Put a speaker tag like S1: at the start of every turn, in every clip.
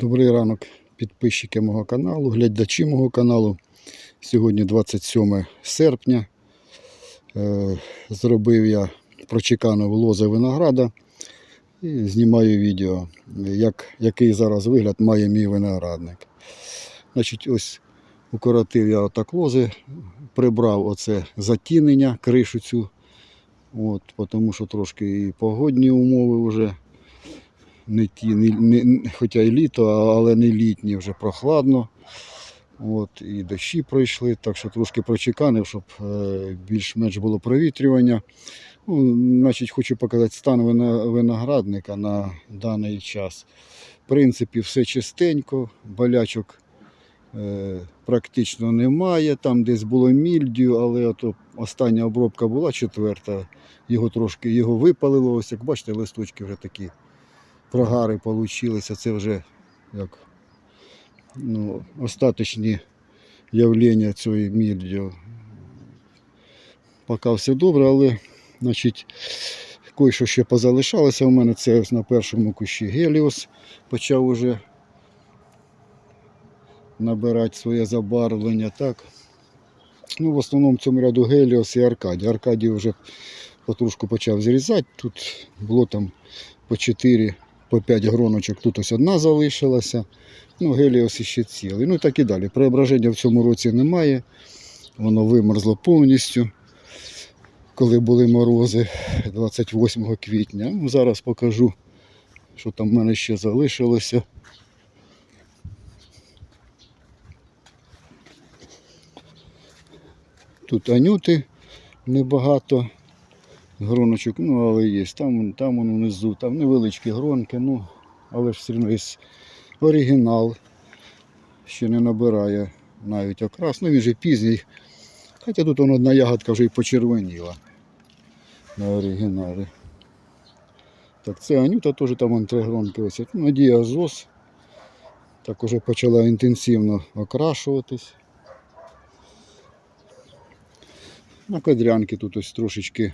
S1: Добрий ранок, підписчики мого каналу, глядачі мого каналу. Сьогодні 27 серпня. Е, Зробив я прочекану лози винограда і знімаю відео, як, який зараз вигляд має мій виноградник. Значить, ось укоротив я отак лози, прибрав оце затінення, кришу цю. От, тому що трошки і погодні умови вже не ті, не, не, хоча і літо, але не літні, вже прохладно. От, і дощі пройшли, так що трошки прочеканив, щоб е, більш-менш було провітрювання. Ну, значить, хочу показати стан виноградника на даний час. В принципі, все чистенько, болячок е, практично немає. Там десь було мільдю, але ото остання обробка була четверта. Його трошки його випалило. Ось як бачите, листочки вже такі прогари получилися. Це вже як ну, остаточні явлення цієї мільдю. Поки все добре, але значить, кое-що ще позалишалося у мене. Це на першому кущі Геліос почав уже набирати своє забарвлення. Так. Ну, в основному в цьому ряду Геліос і Аркадій. Аркадій вже потрошку почав зрізати. Тут було там по 4 по 5 гроночок, тут ось одна залишилася. Ну, Геліос іще цілий. Ну і так і далі. Преображення в цьому році немає. Воно вимерзло повністю. Коли були морози 28 квітня. Ну, зараз покажу, що там в мене ще залишилося. Тут анюти небагато гроночок, ну але є. Там, там воно внизу, там невеличкі гронки, ну, але ж все одно є оригінал. Ще не набирає навіть окрас. Ну він же пізній. Хоча тут воно одна ягодка вже й почервоніла на оригіналі. Так, це Анюта теж там три гронки ось. Ну, Надія ЗОС. Так уже почала інтенсивно окрашуватись. На кадрянки тут ось трошечки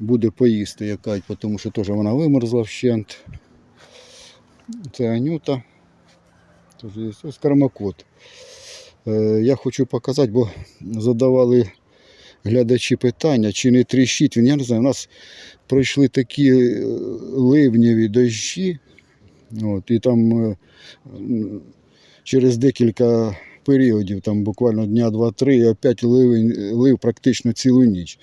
S1: буде поїсти якась, тому що теж вона вимерзла вщент. Це Анюта. Ось кармакот. Е, я хочу показати, бо задавали глядачі питання, чи не тріщить він. Я не знаю, у нас пройшли такі е, ливневі дощі. От, і там е, через декілька періодів, там буквально дня два-три, і опять ливень, лив практично цілу ніч.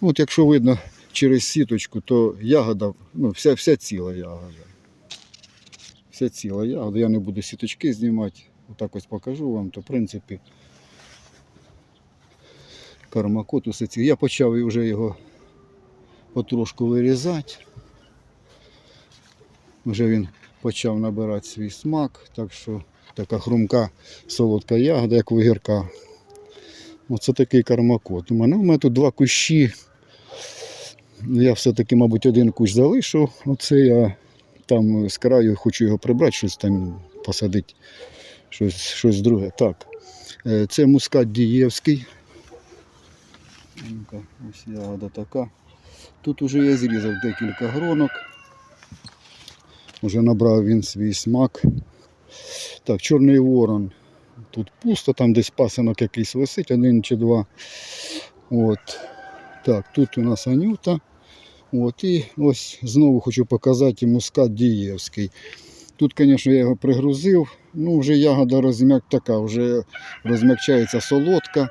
S1: От якщо видно через сіточку, то ягода, ну, вся, вся ціла ягода. Вся ціла ягода. Я не буду сіточки знімати. Отак ось покажу вам, то в принципі кармакот усе ці. Я почав вже його потрошку вирізати. Вже він почав набирати свій смак, так що така хрумка солодка ягода, як вигірка. Оце такий кармакот. У мене, у мене тут два кущі. Я все-таки, мабуть, один кущ залишу. Оце я там з краю хочу його прибрати, щось там посадити, щось, щось друге. Так. е, Це мускат Дієвський. Ось ягода така. Тут уже я зрізав декілька гронок. Уже набрав він свій смак. Так, чорний ворон. Тут пусто, там десь пасинок якийсь висить, один чи два. От. Так, тут у нас Анюта. От, і ось знову хочу показати мускат Дієвський. Тут, звісно, я його пригрузив. Ну, вже ягода розм'як така, вже розм'якчається солодка.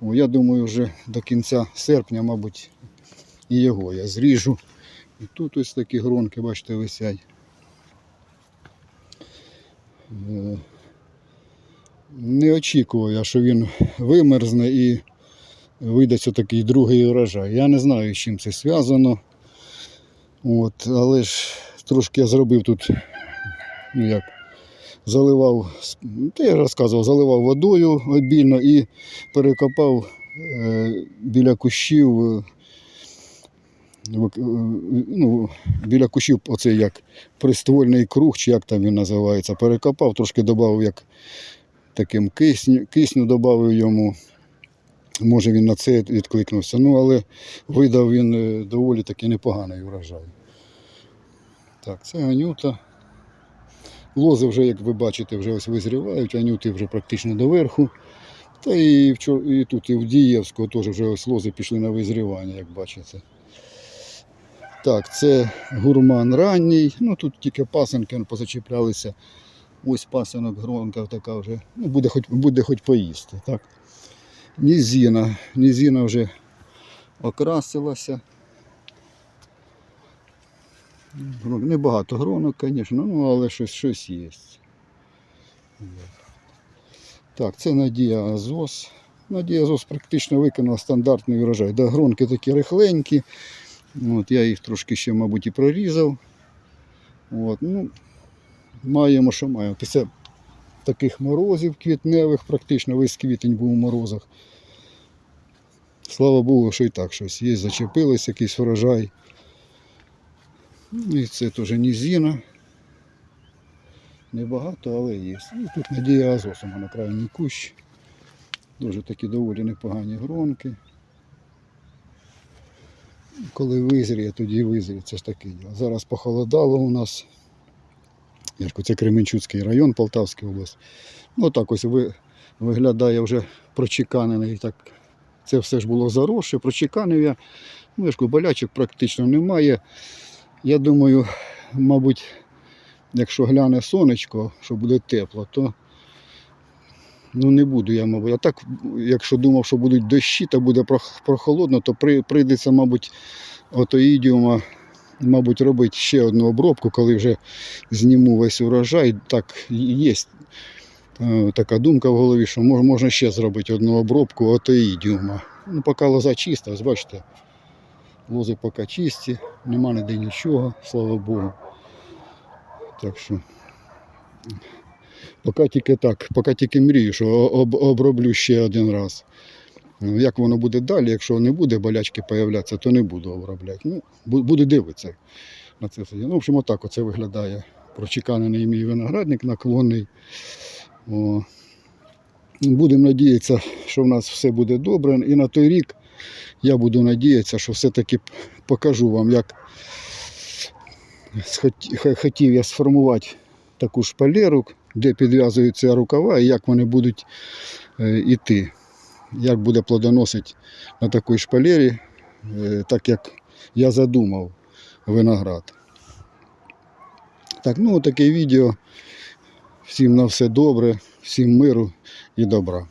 S1: О, я думаю, вже до кінця серпня, мабуть, і його я зріжу. І тут ось такі гронки, бачите, висять. Не очікував я, що він вимерзне і вийдеться такий другий урожай. Я не знаю, з чим це зв'язано. От, але ж трошки я зробив тут, ну як, заливав, я розказував, заливав водою обільно і перекопав е, біля кущів. Е, ну, біля кущів оцей як приствольний круг, чи як там він називається, перекопав, трошки додав як таким кисню, кисню додав йому. Може він на це відкликнувся. Ну, але видав він е, доволі таки непоганий врожай. Так, це Анюта. Лози вже, як ви бачите, вже ось визрівають, анюти вже практично доверху. Та і, і тут, і в Дієвського теж вже ось лози пішли на визрівання, як бачите. Так, це гурман ранній. Ну тут тільки пасенки позачіплялися. Ось пасенок, гронка така вже. Ну, буде хоч, буде хоч поїсти. Так. Нізіна. Нізіна вже окрасилася. Небагато гронок, звісно, ну, але щось, щось є. Так, це Надія Азос. Надія Азос практично виконала стандартний урожай. Да, гронки такі рихленькі. От, я їх трошки ще, мабуть, і прорізав. От, ну, маємо, що маємо. Після таких морозів квітневих, практично весь квітень був у морозах. Слава Богу, що і так щось є, зачепилось якийсь врожай. Ну, І це теж нізіна. Небагато, але є. І тут Надія Азос у мене крайній кущ. Дуже такі доволі непогані гронки. Коли визріє, тоді визріє. Це ж таке діло. Зараз похолодало у нас. Це Кременчуцький район, Полтавська область. Ну так ось ви, виглядає вже прочеканений. Так, це все ж було заросше, прочеканив я. Ж болячок практично немає. Я думаю, мабуть, якщо гляне сонечко, що буде тепло, то ну, не буду я, мабуть. А так, якщо думав, що будуть дощі та буде прохолодно, то прийдеться, мабуть, ото ідіума, мабуть, робити ще одну обробку, коли вже зніму весь урожай. Так, є е, така думка в голові, що можна ще зробити одну обробку отоїдіума. Ну, поки лоза чиста, бачите, лози поки чисті, нема ніде нічого, слава Богу. Так що поки тільки так, поки тільки мрію, що об, оброблю ще один раз. Ну, Як воно буде далі, якщо не буде болячки появлятися, то не буду обробляти. Ну, буду дивитися на це все. Ну, в общем, отак оце виглядає прочеканений мій виноградник наклонний. О. Будемо надіятися, що в нас все буде добре. І на той рік я буду надіятися, що все-таки покажу вам, як хотів я сформувати таку шпалеру, де підв'язуються рукава і як вони будуть йти. Як буде плодоносити на такій шпалері, е, так як я задумав виноград. Так, ну таке відео. Всім на все добре, всім миру і добра.